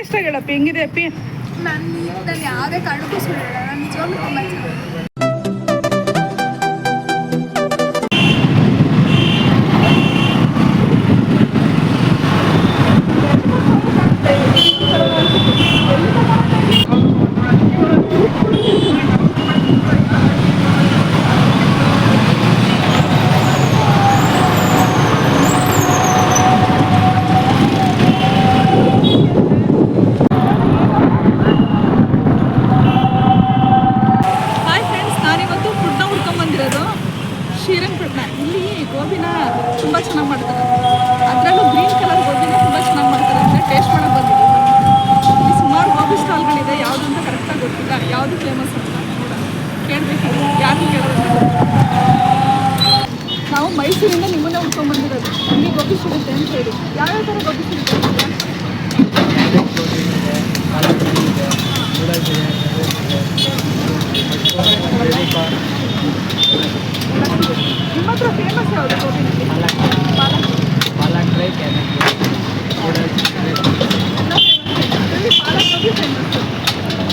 ಇಷ್ಟ ಹೇಳಪ್ಪ ಹೆಂಗಿದೆ ಅಪ್ಪಿ ನಾನು ಯಾವುದೇ ಕಾರಣಕ್ಕೂ ಸುಳ್ಳು ನಾನು ನಿಜವಾಗ್ಲೂ ತುಂಬ ಚೆನ್ನಾಗಿದೆ ಹಾಯ್ ಫ್ರೆಂಡ್ಸ್ ನಾನಿವತ್ತು ಫುಡ್ನ ಹುಡ್ಕೊಂಬಂದಿರೋದು ಶ್ರೀರಂಗಪಟ್ಟಣ ಇಲ್ಲಿ ಗೋಬಿನ ತುಂಬ ಚೆನ್ನಾಗಿ ಮಾಡ್ತಾರೆ ಅದರಲ್ಲೂ ಗ್ರೀನ್ ಕಲರ್ ಗೋಬಿನ ತುಂಬ ಚೆನ್ನಾಗಿ ಮಾಡ್ತಾರೆ ಅಂತ ಟೇಸ್ಟ್ ಮಾಡೋಕೆ ಬಂದಿದ್ದೀವಿ ಇಲ್ಲಿ ಸುಮಾರು ಗೋಬಿ ಸ್ಟಾಲ್ಗಳಿದೆ ಯಾವುದು ಅಂತ ಕರೆಕ್ಟಾಗಿ ಗೊತ್ತಿಲ್ಲ ಯಾವುದು ಫೇಮಸ್ ಅಂತ ನೋಡೋಣ ಕೇಳಬೇಕು ಯಾರು ಕೇಳೋದು ನಾವು ಮೈಸೂರಿಂದ ನಿಮ್ಮನ್ನೇ ಹುಡ್ಕೊಂಬಂದಿರೋದು ಇಲ್ಲಿ ಗೋಬಿ ಸಿಗುತ್ತೆ ಅಂತ ಹೇಳಿ ಯಾವ್ಯಾವ ಥರ ಗೋಬಿ ಸಿಗುತ್ತೆ ಅಂತ? ನಿಮ್ಮ ಹತ್ರ ಪಾಲಕ್ ಪಾಲಕ್ ಡ್ರೈ ಕ್ಯಾರೆಟ್ ಪಾಲಕ್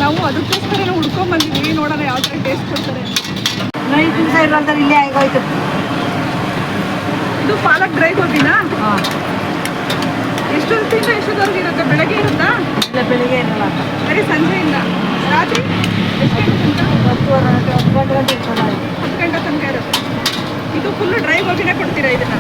ನಾವು ಅದಕ್ಕೋಸ್ಕರ ಹುಡ್ಕೊಂಡ್ ಬಂದಿದ್ದೀವಿ. ನೋಡೋಣ ಯಾವ ಥರ ಟೇಸ್ಟ್ ಕೊಡ್ತಾರೆ. ನೈಟ್ ದಿವಸ ಇರಲ್ದಾರೆ ಇಲ್ಲೇ ಆಗೋಯ್ತು ಇದು ಪಾಲಕ್ ಡ್ರೈ ಗೋಬಿನಾ ಎಷ್ಟೊತ್ತಿಂದ ಎಷ್ಟೊತ್ತವರೆಗೆ ಇರುತ್ತೆ? ಬೆಳಗ್ಗೆ ಇರುತ್ತಾ? ಇಲ್ಲ ಬೆಳಿಗ್ಗೆ ಇರಲ್ಲ ಬರೀ ಸಂಜೆಯಿಂದ. ರಾತ್ರಿ? ಎಷ್ಟು ಗಂಟೆ ತನಕ? ಹತ್ತು ಗಂಟೆ ಹತ್ತು ಗಂಟೆ ತನಕ ಇರುತ್ತೆ. ಇದು ಫುಲ್ ಡ್ರೈ ಹೋಗಿನೇ ಕೊಡ್ತೀರಾ ಇದನ್ನ?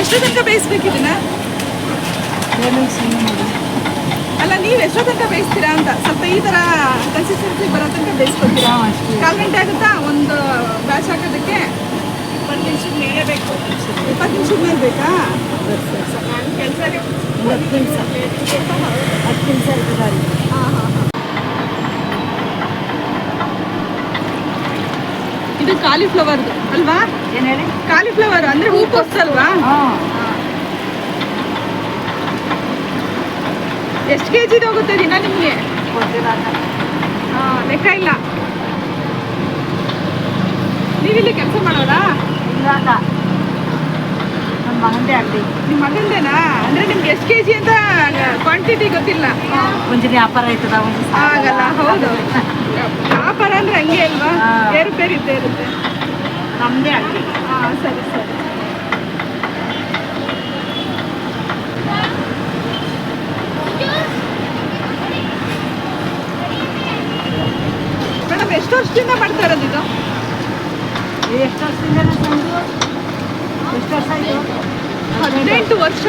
ಎಷ್ಟು ತನಕ ಬೇಯಿಸ್ಬೇಕು ಇದನ್ನ? ಅಲ್ಲ ನೀವು ಎಷ್ಟೋ ತನಕ ಬೇಯಿಸ್ತೀರಾ ಅಂತ? ಸ್ವಲ್ಪ ಈ ತರ ಕನ್ಸಿಸ್ಟೆನ್ಸಿ ಬರೋ ತನಕ ಬೇಯಿಸ್ಕೊತೀರಾ? ಕಾಲ್ ಗಂಟೆ ಆಗುತ್ತಾ? ಒಂದು ಬ್ಯಾಚ್ ಹಾಕೋದಕ್ಕೆ? ಇಪ್ಪತ್ತು ನಿಮಿಷದ ಮೇಲೆ ಬೇಕು. ಇಪ್ಪತ್ತು ನಿಮಿಷದ ಮೇಲೆ ಬೇಕಾ? ಹತ್ತು ನಿಮಿಷ. ಹತ್ತು ನಿಮಿಷ ಇರ್ತದೆ ಹಾಂ ಹಾಂ ಹಾಂ. ಇದು ಕಾಲಿಫ್ಲವರ್ ಅಲ್ವಾ? ಏನು ಹೇಳಿ? ಕಾಲಿಫ್ಲವರ್ ಅಂದರೆ ಅಲ್ವಾ ಹಾಂ. ಎಷ್ಟು ಕೆ ಜಿದು ಹೋಗುತ್ತೆ ದಿನ ನಿಮಗೆ? ಹಾಂ ಲೆಕ್ಕ ಇಲ್ಲ. ನೀವಿಲ್ಲಿ ಕೆಲಸ ಮಾಡೋದಾ? ಅಕ್ಕ ನನ್ನ ಮಗಂದೇ ಅಂಗಡಿ ನಿಮ್ಮ ಮಗಂದೇನಾ? ಅಂದರೆ ನಿಮ್ಗೆ ಎಷ್ಟು ಕೆ ಜಿ ಅಂತ ಕ್ವಾಂಟಿಟಿ ಗೊತ್ತಿಲ್ಲ. ಒಂದಿನ ವ್ಯಾಪಾರ ಆಯ್ತದ ಒಂದು ಆಗಲ್ಲ ಹೌದು. ವ್ಯಾಪಾರ ಅಂದ್ರೆ ಹಂಗೆ ಅಲ್ವಾ? ಬೇರೆ ಏರುಪೇರು ಇದ್ದೇ ಇರುತ್ತೆ. ನಮ್ಮದೇ ಅಂಗಡಿ ಹಾಂ ಸರಿ ಸರಿ ಮೇಡಮ್ ಎಷ್ಟು ವರ್ಷದಿಂದ ಮಾಡ್ತಾ ಇರೋದು ಇದು ಎಷ್ಟು ವರ್ಷದಿಂದ ತಂದು ಎಷ್ಟು ವರ್ಷ ಆಯಿತು ಹದಿನೆಂಟು ವರ್ಷ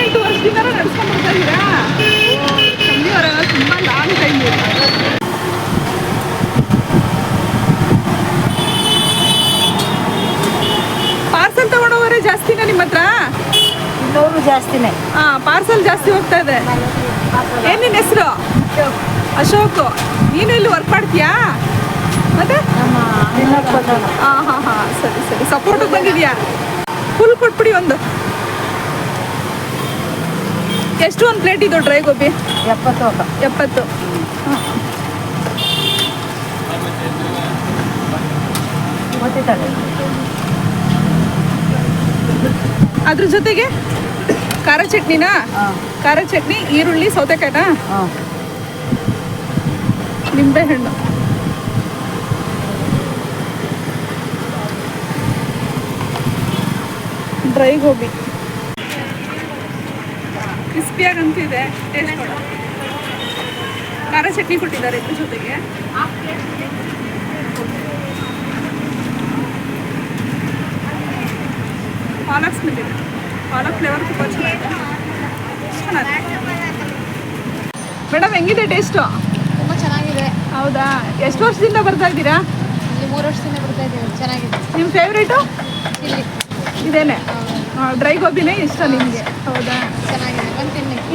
ಹದಿನೆಂಟು ವರ್ಷದಿಂದ ನಡ್ಸ್ಕೊಂಡ್ ಬರ್ತಾ ಇದ್ದೀರಾ? ಕಮ್ಮಿಯವರ ತುಂಬ ಲಾಂಗ್ ಟೈಮ್ ಪಾರ್ಸಲ್ ತಗೊಂಡೋಗೋರೆ ಜಾಸ್ತಿನಾ ನಿಮ್ಮ ಹತ್ರ? ಜಾಸ್ತಿನೇ. ಹಾಂ ಪಾರ್ಸಲ್ ಜಾಸ್ತಿ ಹೋಗ್ತಾ ಇದೆ. ಏನ್ ನಿನ್ನ ಹೆಸರು? ಅಶೋಕ್. ನೀನು ಇಲ್ಲಿ ವರ್ಕ್ ಮಾಡ್ತೀಯಾ? ಮತ್ತೆ? ನಮ್ಮ ಇನ್ನೊಬ್ಬ ಬಂದವನು. ಹಾಂ ಹಾಂ ಹಾಂ ಸರಿ. ಸರಿ ಸಪೋರ್ಟ್ ಬಂದಿದ್ಯಾ? ಫುಲ್ ಕೊಟ್ಬಿಡಿ ಒಂದು. ಎಷ್ಟು ಒಂದು ಪ್ಲೇಟ್ ಇದು ಡ್ರೈ ಗೋಬಿ? ಎಪ್ಪತ್ತು ಎಪ್ಪತ್ತು. ಅದ್ರ ಜೊತೆಗೆ ಖಾರ ಚಟ್ನಿನಾ? ಹಾಂ. ಖಾರ ಚಟ್ನಿ ಈರುಳ್ಳಿ ಸೌತೆಕಾಯಿನಾ? ಹಾಂ. ನಿಂಬೆ ಹಣ್ಣು. ಡ್ರೈ ಗೋಬಿ. ಅಂತಿದೆ ಟೇಸ್ಟ್ ಕೂಡ ಖಾರ ಚಟ್ನಿ ಕೊಟ್ಟಿದ್ದಾರೆ ಇದ್ರ ಜೊತೆಗೆ. ಪಾಲಕ್ ಸ್ಮೆಲ್ ಇದೆ. ಪಾಲಕ್ ಫ್ಲೇವರ್ ತುಂಬ ಚೆನ್ನಾಗಿದೆ. ಮೇಡಮ್ ಹೆಂಗಿದೆ ಟೇಸ್ಟು ತುಂಬ ಚೆನ್ನಾಗಿದೆ. ಹೌದಾ? ಎಷ್ಟು ವರ್ಷದಿಂದ ಬರ್ತಾ ಇದ್ದೀರಾ? ಇಲ್ಲಿ ಮೂರು ವರ್ಷದಿಂದ ಬರ್ತಾ ಇದ್ದೀವಿ. ಚೆನ್ನಾಗಿದೆ. ನಿಮ್ಮ ಫೇವ್ರೇಟು ಇಲ್ಲಿ ಇದೇನೆ. ಡ್ರೈ ಗೋಬಿನೇ ಇಷ್ಟ ನಿಮಗೆ? ಹೌದಾ? ಚೆನ್ನಾಗಿದೆ.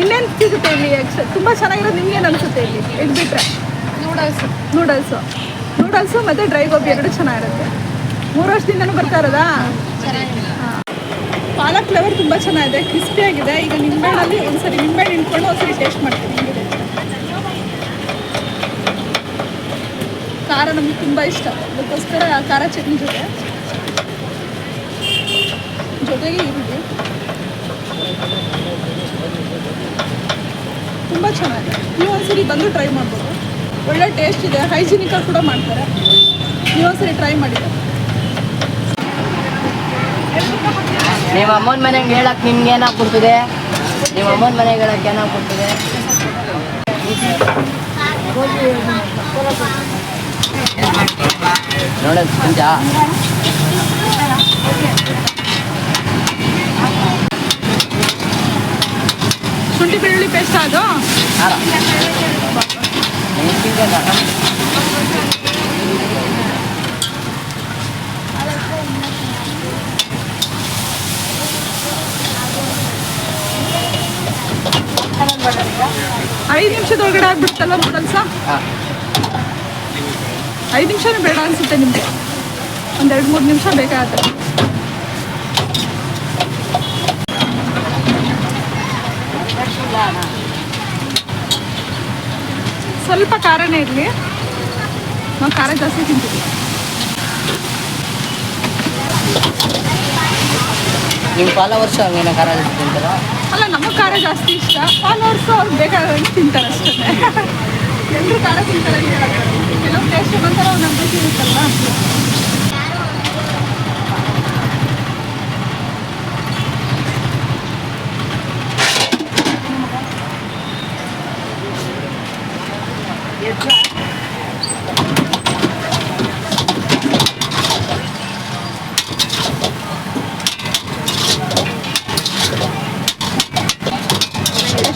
ಇನ್ನೇನು ಸಿಗುತ್ತೆ ಇಲ್ಲಿ ತುಂಬ ಚೆನ್ನಾಗಿರೋದು ನಿಮ್ಗೆ ಏನು ಅನಿಸುತ್ತೆ ಇಲ್ಲಿ? ಇದು ಬಿಟ್ಟರೆ ನೂಡಲ್ಸ್ ನೂಡಲ್ಸು ನೂಡಲ್ಸು ಮತ್ತು ಡ್ರೈ ಗೋಬಿ ಎರಡು ಚೆನ್ನಾಗಿರುತ್ತೆ. ಮೂರು ವರ್ಷದಿಂದನೂ ಬರ್ತಾ ಇರೋದಾ? ಪಾಲಕ್ ಫ್ಲೇವರ್ ತುಂಬ ಚೆನ್ನಾಗಿದೆ ಕ್ರಿಸ್ಪಿ ಆಗಿದೆ. ಈಗ ನಿಂಬೆಹಣ್ಣಲ್ಲಿ ಒಂದ್ಸರಿ ನಿಂಬೆಹಣ್ಣು ಹಿಂಡ್ಕೊಂಡು ಒಂದ್ಸರಿ ಟೇಸ್ಟ್ ಮಾಡ್ತೀನಿ. ಖಾರ ನಮಗೆ ತುಂಬ ಇಷ್ಟ. ಅದಕ್ಕೋಸ್ಕರ ಖಾರ ಚಟ್ನಿ ಜೊತೆ. ಜೊತೆಗೆ ತುಂಬ ಚೆನ್ನಾಗಿದೆ. ನೀವು ಒಂದ್ಸರಿ ಬಂದು ಟ್ರೈ ಮಾಡ್ಬೋದು. ಒಳ್ಳೆ ಟೇಸ್ಟ್ ಇದೆ. ಹೈಜಿನಿಕಾಗಿ ಕೂಡ ಮಾಡ್ತಾರೆ. ನೀವು ಒಂದ್ಸರಿ ಟ್ರೈ ಮಾಡಿದ್ದಾರೆ ನಿಮ್ಮ ಅಮ್ಮನ ಮನೆಗೆ ಹೇಳಕ್ ನಿಮ್ಗೆ ಏನೋ ಕೊಡ್ತಿದೆ ನಿಮ್ಮ ಅಮ್ಮನ ಮನೆಗೆ ಹೇಳಕ್ ಏನೋ ಕೊಡ್ತಿದೆ ನೋಡೋದು ಕೊಂಚ ಶುಂಠಿ ಬೆಳ್ಳುಳ್ಳಿ ಪೇಸ್ಟ್ ಅದು. ಐದು ನಿಮಿಷದೊಳಗಡೆ ಆಗ್ಬಿಡ್ತಲ್ಲ ನೂಡಲ್ಸ. ಐದು ನಿಮಿಷನೂ ಬೇಡ ಅನ್ಸುತ್ತೆ ನಿಮಗೆ ಒಂದು ಎರಡು ಮೂರು ನಿಮಿಷ ಬೇಕಾಗುತ್ತೆ ಸ್ವಲ್ಪ ಖಾರನೇ ಇರಲಿ. ನಾವು ಖಾರ ಜಾಸ್ತಿ ತಿಂತೀವಿ ನಿಮ್ಮ ಫಾಲೋವರ್ಸ್ ಹಂಗೇನ ಖಾರ ಜಾಸ್ತಿ ತಿಂತಾರ? ಅಲ್ಲ ನಮಗೆ ಖಾರ ಜಾಸ್ತಿ ಇಷ್ಟ. ಫಾಲೋವರ್ಸ್ ಅವ್ರು ಬೇಕಾದಂಗೆ ತಿಂತಾರೆ ಅಷ್ಟೇ. ಎಲ್ಲರೂ ಖಾರ ತಿಂತಾರೆ. ಕೆಲವು ಟೇಸ್ಟ್ ಒಂಥರ ಅವ್ರು ನಂಬಿಕೆ ಇರುತ್ತಲ್ಲ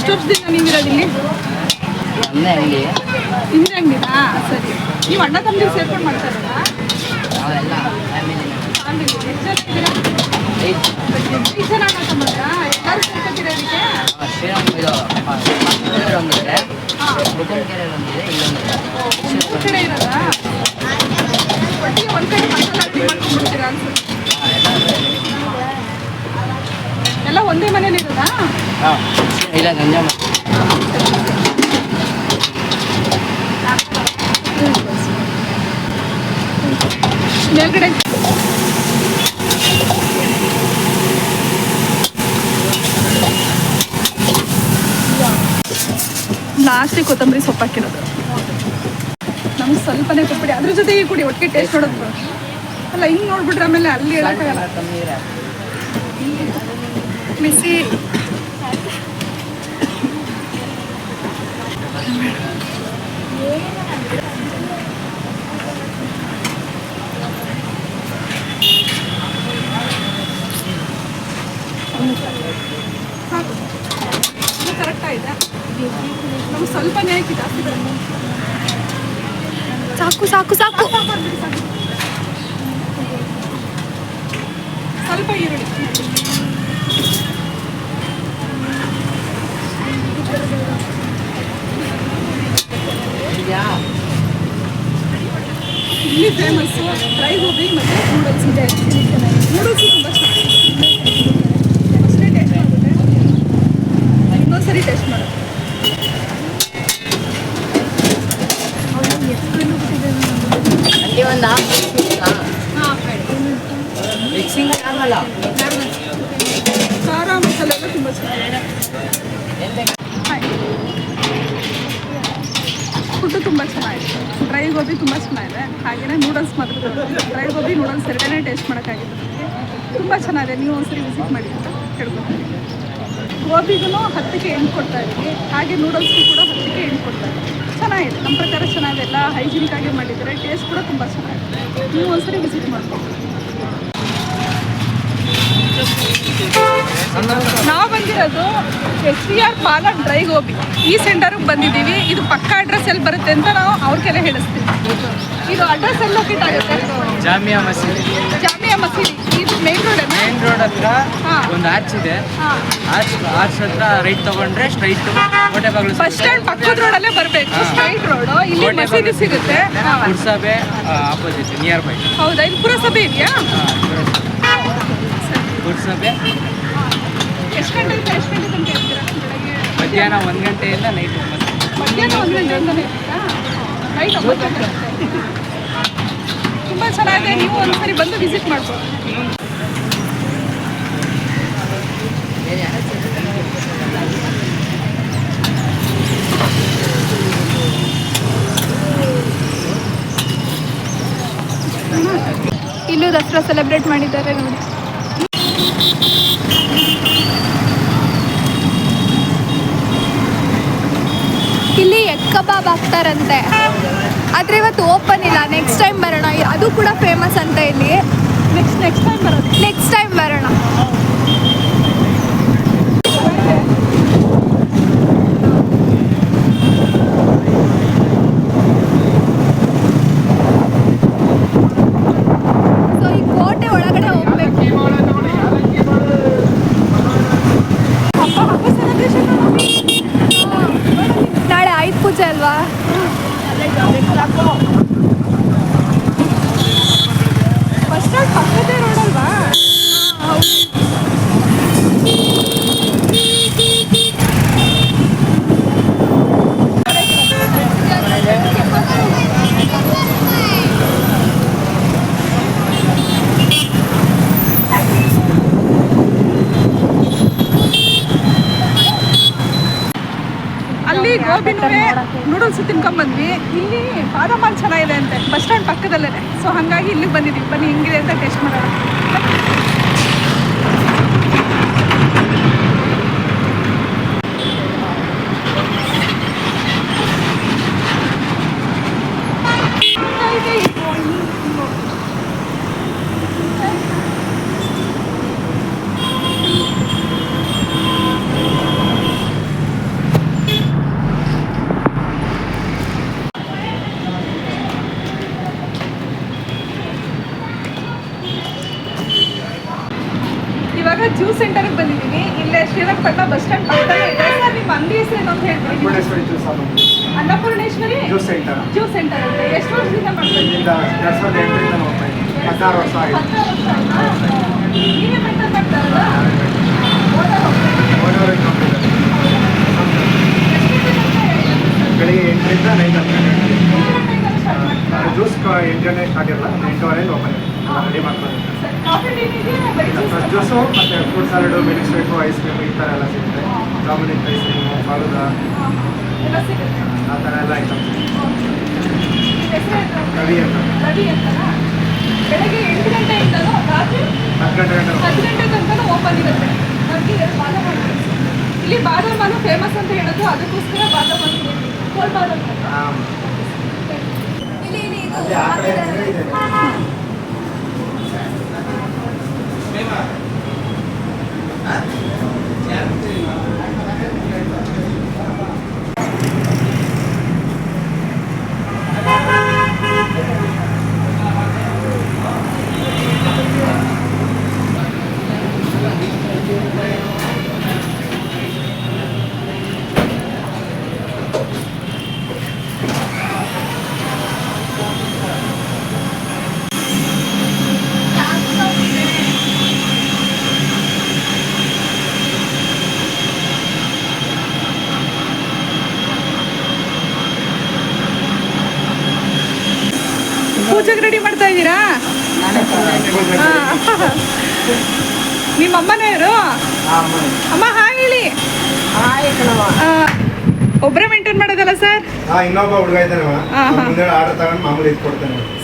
ಎಷ್ಟು ವರ್ಷದಿಂದ ನೀವಿರೋದು ಇಲ್ಲಿ? ನಮ್ಮದೇ ಅಂಗಡಿ. ಹಿಂದೆ ಹಂಗಿದಾ ಸರಿ. ನೀವು ಅಣ್ಣ ತಮ್ಮದಿರು ಸೇರ್ಕೊಂಡು ಮಾಡ್ತಾರಲ್ಲ? ನಾವೆಲ್ಲ ಫ್ಯಾಮಿಲಿ ಫ್ಯಾಮಿಲಿ. ಎಷ್ಟು ಜನ ಇದ್ದೀರಾ? ಎಷ್ಟು ಜನ ಅಣ್ಣ ತಮ್ಮಂದ್ರ ಎಲ್ಲರೂ ಸೇರ್ಕೊತೀರಾ ಇದಕ್ಕೆ? ಶ್ರೀರಾಮ್ ಇದು ಪಕ್ಕದಲ್ಲಿ ಒಂದಿದೆ ಹಾಂ ಮುಕುಂದಕೆರೆ ಒಂದಿದೆ ಇಲ್ಲೊಂದಿದೆ ಮೂರು ಕಡೆ ಇರೋದಾ? ಒಟ್ಟಿಗೆ ಒಂದು ಕಡೆ ಮಸಾಲ ಮಾಡ್ಕೊಂಡ್ಬಿಡ್ತೀರಾ ಅನ್ಸುತ್ತೆ. ಎಲ್ಲ ಒಂದೇ ಮನೇಲಿ ಇರೋದಾ? ಹಾಂ. ಇಲ್ಲ ಗಂಜಾಮ ಮೇಲ್ಗಡೆ. ಲಾಸ್ಟಿಗೆ ಕೊತ್ತಂಬರಿ ಸೊಪ್ಪು ಹಾಕಿರೋದು ನಮ್ಗೆ ಸ್ವಲ್ಪನೇ ಕೊಟ್ಬಿಡಿ. ಅದ್ರ ಜೊತೆಗೆ ಕುಡಿ ಒಟ್ಟಿಗೆ ಟೇಸ್ಟ್ ನೋಡೋದು. ಅಲ್ಲ ಹಿಂಗೆ ನೋಡ್ಬಿಟ್ರೆ ಆಮೇಲೆ ಅಲ್ಲಿ ಹೇಳೋಕ್ಕಾಗಲ್ಲ. ಮಿಸಿ ಸಾಕು ಇದು ಕರೆಕ್ಟ್ ಆಗಿದೆ ನಮ್ಗೆ ಸ್ವಲ್ಪನೇ ಹಾಕಿ ಜಾಸ್ತಿ ಬೇಡ ಸಾಕು ಸಾಕು ಸಾಕು ಸ್ವಲ್ಪ ಈರುಳ್ಳಿ ಇಲ್ಲಿ ಫೇಮಸ್ಸು ಡ್ರೈ ಗೋಬಿ ಮತ್ತು ನೂಡಲ್ಸ್ ಇದೆ. ನೂಡಲ್ಸ್ ತುಂಬ ಚೆನ್ನಾಗಿದೆ ಅಷ್ಟೇ ಟೇಸ್ಟ್ ಆಗುತ್ತೆ ಇನ್ನೊಂದ್ಸರಿ ಟೇಸ್ಟ್ ಮಾಡೋದು ಅಲ್ಲಿ ಒಂದು ಮಿಕ್ಸಿಂಗ್ ಆಗಲ್ಲ ಖಾರ ಮಸಾಲೆ ಎಲ್ಲ ತುಂಬ ಚೆನ್ನಾಗಿದೆ ಫುಡ್ಡು ತುಂಬ ಚೆನ್ನಾಗಿದೆ ಡ್ರೈ ಗೋಬಿ ತುಂಬ ಚೆನ್ನಾಗಿದೆ ಹಾಗೆಯೇ ನೂಡಲ್ಸ್ ಮಾತ್ರ ಡ್ರೈ ಗೋಬಿ ನೂಡಲ್ಸ್ ಎರಡನೇ ಟೇಸ್ಟ್ ಮಾಡೋಕ್ಕಾಗಿದೆ ತುಂಬ ಚೆನ್ನಾಗಿದೆ ನೀವು ಒಂದ್ಸರಿ ವಿಸಿಟ್ ಮಾಡಿ ಅಂತ ಹೇಳ್ಕೊತೀನಿ ಗೋಬಿಗೂ ಹತ್ತಕ್ಕೆ ಎಂಟು ಕೊಡ್ತಾ ಇದ್ದೀವಿ ಹಾಗೆ ನೂಡಲ್ಸ್ಗೂ ಕೂಡ ಹತ್ತಕ್ಕೆ ಎಂಟು ಕೊಡ್ತಾ ಇದ್ದೀವಿ ಚೆನ್ನಾಗಿದೆ ನಮ್ಮ ಪ್ರಕಾರ ಚೆನ್ನಾಗಿದೆ. ಎಲ್ಲ ಹೈಜೀನಿಕ್ ಆಗಿ ಮಾಡಿದ್ದಾರೆ. ಟೇಸ್ಟ್ ಕೂಡ ತುಂಬ ಚೆನ್ನಾಗಿದೆ. ನೀವು ಒಂದ್ಸರಿ ವಿಸಿಟ್ ಮಾಡ್ಬೋದು ನಾವು ಬಂದಿರೋದು S V R Palak dry gobi ಈ ಸೆಂಟರ್ಗೆ ಬಂದಿದ್ದೀವಿ. ಇದು ಪಕ್ಕ ಅಡ್ರೆಸ್ ಎಲ್ಲಿ ಬರುತ್ತೆ ಅಂತ ನಾವು ಅವ್ರ ಕೆಲ ಹೇಳಿಸ್ತೀವಿ. ಇದು ಅಡ್ರೆಸ್ ಎಲ್ಲ ಲೊಕೇಟ್ ಆಗುತ್ತೆ? ಜಾಮಿಯಾ ಮಸೀದಿ. ಜಾಮಿಯಾ ಮಸೀದಿ. ಇದು ಮೇನ್ ರೋಡ್ ಮೇನ್ ರೋಡ್ ಹತ್ರ. ಒಂದು ಆರ್ಚ್ ಇದೆ. ಆರ್ಚ್ ಆರ್ಚ್ ಹತ್ರ ರೈಟ್ ತಗೊಂಡ್ರೆ ಸ್ಟ್ರೈಟ್ ಕೋಟೆ ಬಾಗಿಲು ಬಸ್ ಸ್ಟ್ಯಾಂಡ್ ಪಕ್ಕದ ರೋಡಲ್ಲೇ ಬರಬೇಕು. ಸ್ಟ್ರೈಟ್ ರೋಡು ಇಲ್ಲಿ ಮಸೀದಿ ಸಿಗುತ್ತೆ. ಪುರಸಭೆ ಆಪೋಸಿಟ್ ನಿಯರ್ ಬೈ ಹೌದಾ? ಇಲ್ಲಿ ಪುರಸಭೆ ಇದೆಯಾ? ಬೆಳಗ್ಗೆ? ಮಧ್ಯಾಹ್ನ ಒಂದು ಗಂಟೆಯಿಂದ ನೈಟ್ ತುಂಬ ಚೆನ್ನಾಗಿದೆ. ನೀವು ಒಂದ್ಸರಿ ಬಂದು ವಿಸಿಟ್ ಮಾಡ್ಬೋದು. ಇಲ್ಲೂ ದಸರಾ ಸೆಲೆಬ್ರೇಟ್ ಮಾಡಿದ್ದಾರೆ ನೋಡಿ ಇಲ್ಲಿ ಎಗ್ ಕಬಾಬ್ ಹಾಕ್ತಾರಂತೆ. ಆದರೆ ಇವತ್ತು ಓಪನ್ ಇಲ್ಲ. ನೆಕ್ಸ್ಟ್ ಟೈಮ್ ಬರೋಣ. ಅದು ಕೂಡ ಫೇಮಸ್ ಅಂತ ಇಲ್ಲಿ. ನೆಕ್ಸ್ಟ್ ನೆಕ್ಸ್ಟ್ ಟೈಮ್ ಬರೋದು. ನೆಕ್ಸ್ಟ್ ಟೈಮ್ ಬರೋಣ. ಅಲ್ವಾ ಸ್ಟಾಂಡ್ ಪಕ್ಕದೇ ರೋಡ್ ನೂಡಲ್ಸ್ ತಿನ್ಕೊಂಬಂದ್ವಿ. ಇಲ್ಲಿ ಬಾದಾಮ್ ಹಾಲ್ ಚೆನ್ನಾಗಿದೆ ಅಂತೆ. ಬಸ್ ಸ್ಟ್ಯಾಂಡ್ ಪಕ್ಕದಲ್ಲೇ ಸೊ ಹಾಗಾಗಿ ಇಲ್ಲಿಗೆ ಬಂದಿದ್ದೀವಿ ಬನ್ನಿ, ಹಿಂಗಿದೆ ಅಂತ ಟೇಸ್ಟ್ ಮಾಡೋಣ. ಇವಾಗ ಜ್ಯೂಸ್ ಸೆಂಟರ್ಗೆ ಬಂದಿದ್ದೀನಿ ಇಲ್ಲೇ ಶ್ರೀರಂಗಪಟ್ಟಣ ಬಸ್ ಸ್ಟ್ಯಾಂಡ್ ಪಕ್ಕದಲ್ಲೇ ಇದೆ. ಸರ್ ನಿಮ್ಮ ಅಂಗಡಿ ಹೆಸರೇನು ಅಂತ ಹೇಳ್ತೀನಿ Annapoorneshwari juice Annapoorneshwari juice centre. Juice centre ಅಂತ. ಎಷ್ಟು ವರ್ಷದಿಂದ ಮಾಡ್ತಾ ಇದ್ದೀರಿ? ಇಲ್ಲಿಂದ ಎರಡು ಸಾವಿರದ ಎಂಟರಿಂದ ನೋಡ್ತಾ ಇದ್ದೀನಿ. ಹದಿನಾರು ವರ್ಷ ಆಗಿದೆ. ಹತ್ತು ವರ್ಷ ಆಯ್ತಾ? ನೀವೇ ಮಾಡ್ತಾ ಇರೋದಾ? ಬೆಳಿಗ್ಗೆ ಎಂಟರಿಂದ ನೈಟ್ ಹತ್ತು ಎಷ್ಟು ಗಂಟೆಯಿಂದ start ಮಾಡ್ತೀರಾ? ಜ್ಯೂಸ್ ಎಂಟು ಗಂಟೆ ಸ್ಟಾರ್ಟ್ ಇರಲ್ಲ. ಎಂಟುವರೆಗೆ ಓಪನ್ ರೆಡಿ ಮಾಡ್ತಾರೆ ಜ್ಯೂಸ್ ಮತ್ತು fruit salad milk shake ice cream ಈ ಥರ ಎಲ್ಲ ಸಿಗುತ್ತೆ. ಜಾಮೂನ್ ಐಸ್ ಕ್ರೀಮು ಫಾಲೂದ ಆ ಥರ ಎಲ್ಲ ಐಟಮ್? ರವಿ ಅಂತ? ಬೆಳಗ್ಗೆ ಎಂಟು ಗಂಟೆಯಿಂದಲೂ ರಾತ್ರಿ ಹತ್ತು ಗಂಟೆ ಗಂಟೆ ಹತ್ತು ಗಂಟೆ ತನಕ ಓಪನ್ ಇರುತ್ತೆ ಬಾದಾಮ್ ಇಲ್ಲಿ ಬಾದಾಮನು ಫೇಮಸ್ ಅಂತ ಹೇಳೋದು ಅದಕ್ಕೋಸ್ಕರ ಬಾದಾಮ್ ಕೋಲ್ ಬಾದಾಮ್ ಇಲ್ಲಿ ಇಲ್ಲಿ ಇದು Thank you. ನಿಮ್ಮ ಅಮ್ಮನೇ ಇವರು? ಹಾಂ ಅಮ್ಮ ಹಾಯ್ ಹೇಳಿ. ಒಬ್ಬರೇ ಮೇಂಟೈನ್ ಮಾಡೋದಲ್ಲ ಸರ್? ಇನ್ನೊಬ್ಬ ಹುಡುಗ ಇದ್ದಾನೆ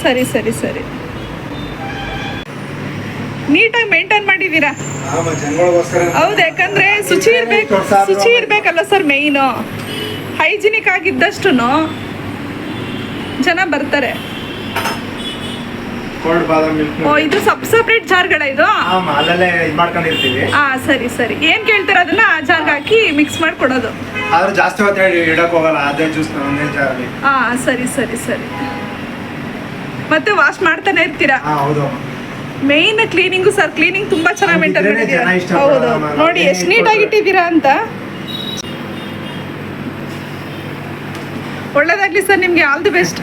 ಸರಿ ಸರಿ ಸರಿ. ನೀಟಾಗಿ ಮೇಂಟೈನ್ ಮಾಡಿದ್ದೀರಾ? ಹೌದು ಯಾಕಂದ್ರೆ ಶುಚಿ ಇರ್ಬೇಕು ಶುಚಿ ಇರ್ಬೇಕಲ್ಲ ಸರ್ ಮೇಯ್ನು ಹೈಜಿನಿಕ್ ಆಗಿದ್ದಷ್ಟು ಜನ ಬರ್ತಾರೆ. ಕೋಲ್ಡ್ ಬಾದಾಮ್ ಮಿಲ್ಕ್ ಓ ಇದು ಸಬ್ ಸಪ್ರೇಟ್ ಜಾರ್ಗಳ ಇದು? ಅಲ್ಲಲ್ಲೇ ಇದು ಮಾಡ್ಕೊಂಡಿರ್ತೀವಿ. ಆ ಸರಿ ಸರಿ. ಏನ್ ಕೇಳ್ತೀರ ಅದನ್ನ? ಆ ಜಾರ್ಗೆ ಹಾಕಿ ಮಿಕ್ಸ್ ಮಾಡಿ ಕೊಡೋದು ಆದ್ರೆ ಜಾಸ್ತಿ ಹೊತ್ತು ಇಡಕ್ ಹೋಗಲ್ಲ. ಅದೇ ಜ್ಯೂಸ್ ಒಂದೇ ಜಾರಲ್ಲಿ. ಹಾ ಸರಿ ಸರಿ ಸರಿ. ಮತ್ತೆ ವಾಶ್ ಮಾಡ್ತಾನೆ ಇರ್ತೀರಾ? ಹಾ ಹೌದು. ಮೇನ್ ಕ್ಲೀನಿಂಗು ಸರ್ ಕ್ಲೀನಿಂಗ್ ತುಂಬಾ ಚೆನ್ನಾಗಿ ಮೇಂಟೈನ್ ಮಾಡಿದ್ದೀರಾ? ಹೌದು. ನೋಡಿ ಎಷ್ಟು ನೀಟಾಗಿ ಇಟ್ಟಿದ್ದೀರಾ ಅಂತ? ಒಳ್ಳೇದಾಗ್ಲಿ ಸರ್ ನಿಮ್ಗೆ ಆಲ್ ದಿ ಬೆಸ್ಟ್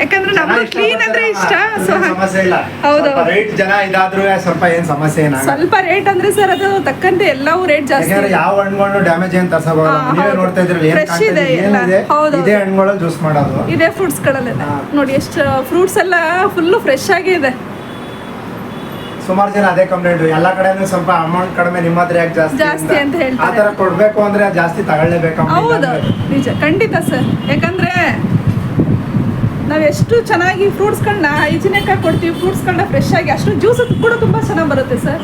ಯಾಕಂದ್ರೆ ನಮ್ಗೆ ಕ್ಲೀನ್ ಅಂದ್ರೆ ಇಷ್ಟ ಸೊ ಏನ್ ಸಮಸ್ಯೆ ಇಲ್ಲ. ಹೌದು. ರೇಟ್ ಜನ ಇದಾದ್ರೂ ಸ್ವಲ್ಪ ಏನ್ ಸಮಸ್ಯೆ ಏನಾಗಲ್ಲ ಸ್ವಲ್ಪ ರೇಟ್ ಅಂದ್ರೆ ಸರ್ ಅದು ತಕ್ಕಂತೆ ಎಲ್ಲವೂ ರೇಟ್ ಜಾಸ್ತಿ. ಯಾವ ಹಣ್ಣುಗಳು ಡ್ಯಾಮೇಜ್ ಏನ್ ತರ್ಸಬಹುದು ನೀವೇ ನೋಡ್ತಾ ಇದ್ರೆ ಫ್ರೆಶ್ ಇದೆ ಎಲ್ಲ. ಹೌದು. ಇದೇ ಜ್ಯೂಸ್ ಮಾಡೋದು. ಇದೆ ಫ್ರೂಟ್ಸ್ಗಳಲ್ಲಿ ನೋಡಿ ಎಷ್ಟು ಫ್ರೂಟ್ಸ್ ಎಲ್ಲ ಫುಲ್ ಫ್ರೆಶ್ ಆಗಿ ಇದೆ. ಸುಮಾರು ಜನ ಅದೇ ಕಂಪ್ಲೇಂಟ್ ಎಲ್ಲ ಕಡೆನೂ ಸ್ವಲ್ಪ ಅಮೌಂಟ್ ಕಡಿಮೆ ನಿಮ್ಮ ಹತ್ರ ಯಾಕೆ ಜಾಸ್ತಿ ಜಾಸ್ತಿ ಅಂತ. ಹೇಳ್ತಾರೆ. ಆ ತರ ಕೊಡ್ಬೇಕು ಅಂದ್ರೆ ಜಾಸ್ತಿ ತಗೊಳ್ಳೇಬೇಕು ಹೌದು ನಿಜ. ಖಂಡಿತ ಸರ್. ಯಾಕಂದ್ರೆ ನಾವು ಎಷ್ಟು ಚೆನ್ನಾಗಿ ಫ್ರೂಟ್ಸ್ಗಳನ್ನ ಹೈಜಿನಿಕ್ ಆಗಿ ಕೊಡ್ತೀವಿ ಫ್ರೂಟ್ಸ್ಗಳನ್ನ ಫ್ರೆಶ್ ಆಗಿ ಅಷ್ಟು ಜ್ಯೂಸ್ ಕೂಡ ತುಂಬ ಚೆನ್ನಾಗಿ ಬರುತ್ತೆ ಸರ್.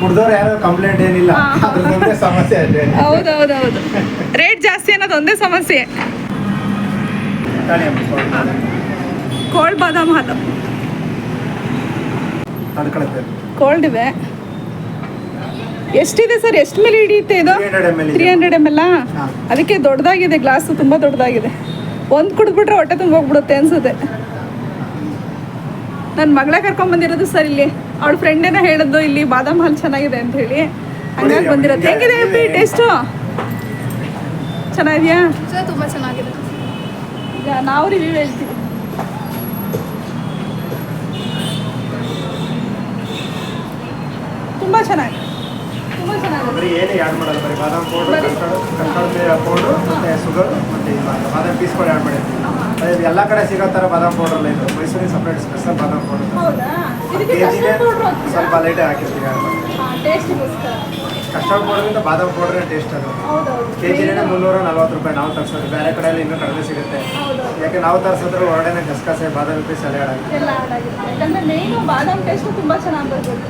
ಕುಡ್ದವ್ರು ಯಾರು ಕಂಪ್ಲೇಂಟ್ ಏನಿಲ್ಲ. ಹಾ. ಅದ್ರದ್ದೊಂದೇ ಸಮಸ್ಯೆ ಅಷ್ಟೇ ಹೌದೌದೌದು ರೇಟ್ ಜಾಸ್ತಿ ಅನ್ನೋದು ಒಂದೇ ಸಮಸ್ಯೆ. ತಡಿ ಅಮ್ಮ, ಸ್ವಲ್ಪ ಕೋಲ್ಡ್ ಬಾದಾಮ್ ಹಾಲು. ಕೋಲ್ಡ್ ಇದೆ. ಎಷ್ಟಿದೆ ಸರ್? ಎಷ್ಟು ಮೇಲೆ ಹಿಡಿಯುತ್ತೆ ಇದು? 300 ml ಇದೆ. ತ್ರೀ ಹಂಡ್ರೆಡ್ ಎಂ ಎಲ್ ಅದಕ್ಕೆ ದೊಡ್ಡದಾಗಿದೆ ಗ್ಲಾಸು ತುಂಬ ದೊಡ್ಡದಾಗಿದೆ. ಒಂದು ಕುಡಿದ್ಬಿಟ್ರೆ ಹೊಟ್ಟೆ ತುಂಬ ಹೋಗ್ಬಿಡುತ್ತೆ ಅನ್ಸುತ್ತೆ. ನನ್ನ ಮಗಳೇ ಕರ್ಕೊಂಬಂದಿರೋದು ಸರ್ ಇಲ್ಲಿ. ಅವಳ ಫ್ರೆಂಡೇನ ಹೇಳಿದ್ದು ಇಲ್ಲಿ ಬಾದಾಮ್ ಹಾಲು ಚೆನ್ನಾಗಿದೆ ಅಂತ ಹೇಳಿ. ಹಂಗಾಗಿ ಬಂದಿರೋದು. ಹಿಂಗೆ ಹೆಂಗಿದೆ ಇದೆ. ಟೇಸ್ಟು ಚೆನ್ನಾಗಿದೆಯಾ? ತುಂಬ ಚೆನ್ನಾಗಿದೆ. ಈಗ ನಾವು ರಿವ್ಯೂ ಹೇಳ್ತೀವಿ. ತುಂಬ ಚೆನ್ನಾಗಿ ತುಂಬ ಚೆನ್ನಾಗಿದೆ. ಬರೀ ಏನೇ ಆ್ಯಡ್ ಮಾಡಲ್ಲ ಬರೀ ಬಾದಾಮ್ ಪೌಡ್ರ್ ಕರ್ಕಳ ಪೌಡ್ರು ಮತ್ತೆ ಶುಗರ್ ಮತ್ತೆ ಬಾದಾಮ್ ಪೀಸ್ಗಳು ಆ್ಯಡ್ ಮಾಡಿರ್ತೀವಿ. ಅದೇ ಎಲ್ಲ ಕಡೆ ಸಿಗೋ ಥರ ಬಾದಾಮ್ ಪೌಡರ್ ಇದು. ಮೈಸೂರಿಗೆ ಸಪ್ರೇಟ್ ಸ್ಪೆಷಲ್ ಬಾದಾಮ್ ಪೌಡರ್ ಕೆಜಿಗೆ ಕಸ್ಟರ್ಡ್ ಸ್ವಲ್ಪ ಲೈಟೇ ಹಾಕಿರ್ತೀವಿ ಕಸ್ಟರ್ಡ್ ಪೌಡ್ರಿಂದ ಬಾದಾಮ್ ಪೌಡ್ರೇ ಟೇಸ್ಟ್ ಅದು. ಕೆ ಜಿನೇ ಮುನ್ನೂರ ನಲ್ವತ್ತು ರೂಪಾಯಿ ನಾವು ತರಿಸೋದು. ಬೇರೆ ಕಡೆಯಲ್ಲಿ ಇನ್ನೂ ಕಡಿಮೆ ಸಿಗುತ್ತೆ. ಯಾಕೆ ನಾವು ತರಿಸಿದ್ರೆ ಹೊರಗಡೆ ಗಸಗಸೆ ಬಾದಾಮಿ ಪೀಸ್ ಎಲ್ಲ ಆಗುತ್ತೆ. ಎಲ್ಲ ಆಡ್ ಆಗಿದೆ ಯಾಕಂದ್ರೆ ಮೇಯ್ನು ಬಾದಾಮ್ ಟೇಸ್ಟು ತುಂಬ ಚೆನ್ನಾಗಿ ಬರ್ಬೋದು.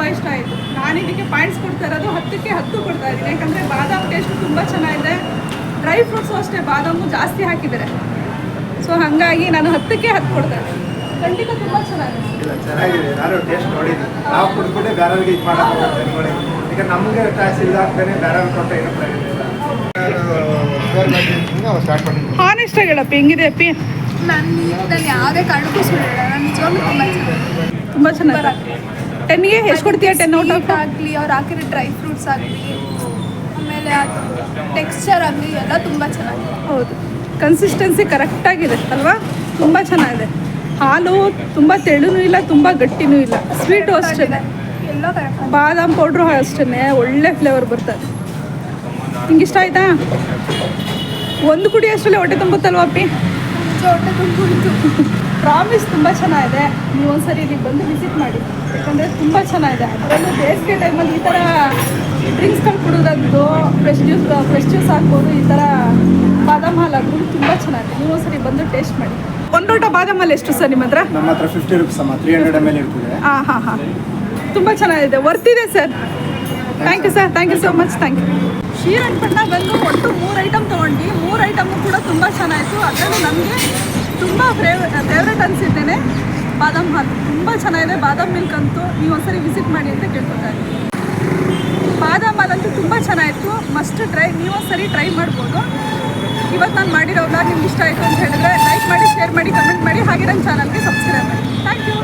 ತುಂಬ ಇಷ್ಟ ಆಯಿತು. ನಾನು ಇದಕ್ಕೆ ಪಾಯಿಂಟ್ಸ್ ಕೊಡ್ತಾ ಇರೋದು ಹತ್ತಕ್ಕೆ ಹತ್ತು ಕೊಡ್ತಾ ಇದ್ದೀನಿ. ಯಾಕಂದರೆ ಬಾದಾಮ್ ಟೇಸ್ಟ್ ತುಂಬ ಚೆನ್ನಾಗಿದೆ. ಡ್ರೈ ಫ್ರೂಟ್ಸು ಅಷ್ಟೇ ಬಾದಾಮು ಜಾಸ್ತಿ ಹಾಕಿದ್ದಾರೆ. ಸೊ ಹಾಗಾಗಿ ನಾನು ಹತ್ತಕ್ಕೆ ಹತ್ತು ಕೊಡ್ತಾ ಇದ್ದೀನಿ. ಖಂಡಿತ ತುಂಬ ಚೆನ್ನಾಗಿದೆ. ಚೆನ್ನಾಗಿದೆ. ನಾನು ಟೇಸ್ಟ್ ನೋಡಿದ್ದೀನಿ ನಾವು ಕುಡ್ಬಿಟ್ಟು ಬೇರೆಯವ್ರಿಗೆ ಇದು ಮಾಡೋದು ನೋಡಿ. ಈಗ ನಮಗೆ ಟ್ಯಾಕ್ಸ್ ಇದಾಗ್ತಾನೆ ಬೇರೆಯವ್ರಿಗೆ ಕೊಟ್ಟರೆ ಏನೂ ಪ್ರಯೋಜನ ಹಾನೆಸ್ಟ್ ಆಗಿ ಹೇಳಪ್ಪಿ ಹೆಂಗಿದೆ ಅಪ್ಪಿ? ನಾನು ನಾನು ಯಾವುದೇ ಕಾರಣಕ್ಕೂ ಸುಳ್ಳು ನಾನು ನಿಜವಾಗ್ಲೂ ತುಂಬ ಚೆನ್ನಾಗಿದೆ. ತುಂಬ ಚೆನ್ನಾಗಿದೆ. ಟೆನ್ಗೆ ಎಷ್ಟು ಕೊಡ್ತೀಯ ಟೆನ್ ಔಟ್ ಆಫ್ ಆಗಲಿ ಅವ್ರು ಹಾಕಿರೋ ಡ್ರೈ ಫ್ರೂಟ್ಸ್ ಆಗಲಿ ಆಮೇಲೆ ಅದು ಟೆಕ್ಸ್ಚರ್ ಆಗಲಿ ಎಲ್ಲ ತುಂಬ ಚೆನ್ನಾಗಿದೆ. ಹೌದು. ಕನ್ಸಿಸ್ಟೆನ್ಸಿ ಕರೆಕ್ಟಾಗಿದೆ ಅಲ್ವಾ? ತುಂಬ ಚೆನ್ನಾಗಿದೆ. ಹಾಲು ತುಂಬ ತೆಳುನೂ ಇಲ್ಲ ತುಂಬ ಗಟ್ಟಿನೂ ಇಲ್ಲ. ಸ್ವೀಟು ಅಷ್ಟೇ. ಎಲ್ಲ ಕರೆಕ್ಟ್ ಬಾದಾಮ್ ಪೌಡ್ರು ಅಷ್ಟೇ ಒಳ್ಳೆ ಫ್ಲೇವರ್ ಬರ್ತದೆ ನಿಂಗೆ ಇಷ್ಟ ಆಯ್ತಾ? ಒಂದು ಕುಡಿ ಅಷ್ಟೇ ಹೊಟ್ಟೆ ತುಂಬುತ್ತಲ್ವಾ ಅಪ್ಪಿ? ಹೊಟ್ಟೆ ತುಂಬ ಪ್ರಾಮಿಸ್ ತುಂಬ ಚೆನ್ನಾಗಿದೆ. ನೀವು ಒಂದ್ಸರಿ ಇಲ್ಲಿಗೆ ಬಂದು ವಿಸಿಟ್ ಮಾಡಿ. ಯಾಕಂದರೆ ತುಂಬ ಚೆನ್ನಾಗಿದೆ. ಅದರಲ್ಲೂ ಬೇಸಿಗೆ ಟೈಮಲ್ಲಿ ಈ ಥರ ಡ್ರಿಂಕ್ಸ್ಗಳು ಕುಡೋದಂತು ಫ್ರೆಶ್ ಜ್ಯೂಸ್ ಫ್ರೆಶ್ ಜ್ಯೂಸ್ ಹಾಕ್ಬೋದು ಈ ಥರ ಬಾದಾಮ್ ಹಾಲು ಹಾಕ್ಬೋದು ತುಂಬ ಚೆನ್ನಾಗಿದೆ. ನೀವು ಸರಿ ಬಂದು ಟೇಸ್ಟ್ ಮಾಡಿ. ಒಂದು ಲೋಟ ಬಾದಾಮ್ ಹಾಲು ಎಷ್ಟು ಸರ್ ನಿಮ್ಮ ಹತ್ರ? ನಮ್ಮ ಹತ್ರ ಫಿಫ್ಟಿ ರುಪೀಸ್ ಅಮ್ಮ ತ್ರೀ ಹಂಡ್ರೆಡ್ ಎಂ ಎಲ್ ಇರ್ತದೆ. ಹಾಂ ಹಾಂ ಹಾಂ. ತುಂಬ ಚೆನ್ನಾಗಿದೆ. ವರ್ತಿದೆ sir thank you sir thank you so much thank you Srirangapatna ಬಂದು ಒಟ್ಟು ಮೂರು ಐಟಮ್ ತೊಗೊಂಡ್ವಿ. ಮೂರು ಐಟಮು ಕೂಡ ತುಂಬ ಚೆನ್ನಾಯಿತು ಅದರಲ್ಲೂ ನಮಗೆ ತುಂಬ ಫೇವ್ ಫೇವ್ರೇಟ್ ಅನಿಸಿದ್ದೇನೆ. ಬಾದಾಮ್ ಹಾಲು ತುಂಬ ಚೆನ್ನಾಗಿದೆ. ಬಾದಾಮ್ ಮಿಲ್ಕ್ ಅಂತೂ ನೀವು ಒಂದ್ಸರಿ ವಿಸಿಟ್ ಮಾಡಿ ಅಂತ ಕೇಳ್ಕೊತಾ ಇದ್ದೀನಿ. ಬಾದಾಮ್ ಹಾಲಂತೂ ತುಂಬ ಚೆನ್ನಾಗಿತ್ತು. ಮಸ್ಟ್ ಟ್ರೈ ನೀವು ಒಂದ್ಸರಿ ಟ್ರೈ ಮಾಡ್ಬೋದು. ಇವತ್ತು ನಾನು ಮಾಡಿರೋ ನಿಮ್ಗೆ ಇಷ್ಟ ಆಯಿತು ಅಂತ ಹೇಳಿದ್ರೆ ಲೈಕ್ ಮಾಡಿ ಶೇರ್ ಮಾಡಿ ಕಮೆಂಟ್ ಮಾಡಿ. ಹಾಗೆ ನನ್ನ ಚಾನಲ್ಗೆ ಸಬ್ಸ್ಕ್ರೈಬ್ ಮಾಡಿ. Thank you